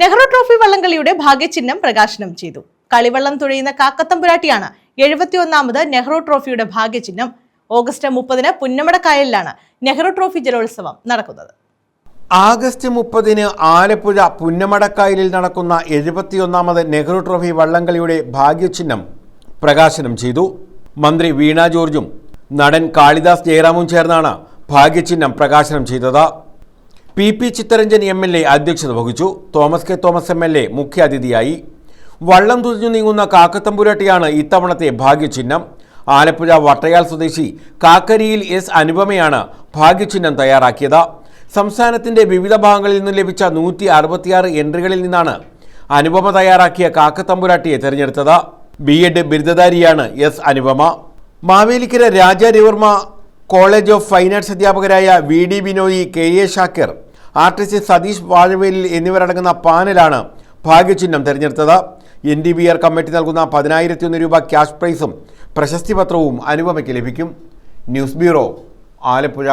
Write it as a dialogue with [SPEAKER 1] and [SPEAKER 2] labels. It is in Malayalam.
[SPEAKER 1] നെഹ്റു ട്രോഫി വള്ളംകളിയുടെ ഭാഗ്യചിഹ്നം പ്രകാശനം ചെയ്തു. കളിവള്ളം തുഴയുന്ന കാക്കത്തമ്പുരാട്ടിയാണ് എഴുപത്തിയൊന്നാമത് നെഹ്റു ട്രോഫിയുടെ ഭാഗ്യചിഹ്നം. ഓഗസ്റ്റ് മുപ്പതിന് പുന്നമടക്കായലിലാണ് നെഹ്റു ട്രോഫി ജലോത്സവം നടക്കുന്നത്.
[SPEAKER 2] ആഗസ്റ്റ് മുപ്പതിന് ആലപ്പുഴ പുന്നമടക്കായലിൽ നടക്കുന്ന എഴുപത്തിയൊന്നാമത് നെഹ്റു ട്രോഫി വള്ളംകളിയുടെ ഭാഗ്യചിഹ്നം പ്രകാശനം ചെയ്തു. മന്ത്രി വീണ ജോർജും നടൻ കാളിദാസ് ജയറാമും ചേർന്നാണ് ഭാഗ്യചിഹ്നം പ്രകാശനം ചെയ്തത്. P P Chittaranjan M L A അധ്യക്ഷത വഹിച്ചു. Thomas K Thomas M L A മുഖ്യാതിഥിയായി. വള്ളം തുഴഞ്ഞു നീങ്ങുന്ന കാക്കത്തമ്പുരാട്ടിയാണ് ഇത്തവണത്തെ ഭാഗ്യചിഹ്നം. ആലപ്പുഴ വട്ടയാൽ സ്വദേശി കാക്കരിയിൽ എസ് അനുപമയാണ് ഭാഗ്യചിഹ്നം തയ്യാറാക്കിയത്. സംസ്ഥാനത്തിന്റെ വിവിധ ഭാഗങ്ങളിൽ നിന്ന് ലഭിച്ച നൂറ്റി അറുപത്തിയാറ് എൻട്രികളിൽ നിന്നാണ് അനുപമ തയ്യാറാക്കിയ കാക്കത്തമ്പുരാട്ടിയെ തെരഞ്ഞെടുത്തത്. B Ed ബിരുദധാരിയാണ് S Anupama. Mavelikkara Raja Ravi Varma college of fine arts അധ്യാപകരായ V D Binoy K A Shakir artist Satheesh Vazhavelil എന്നിവരടങ്ങുന്ന പാനലാണ് ഭാഗ്യചിഹ്നം തെരഞ്ഞെടുത്തത്. N D B R committee നൽകുന്ന പതിനായിരത്തി ഒന്ന് രൂപ ക്യാഷ് പ്രൈസും പ്രശസ്തി പത്രവും അനുപമയ്ക്ക് ലഭിക്കും. News bureau Alappuzha.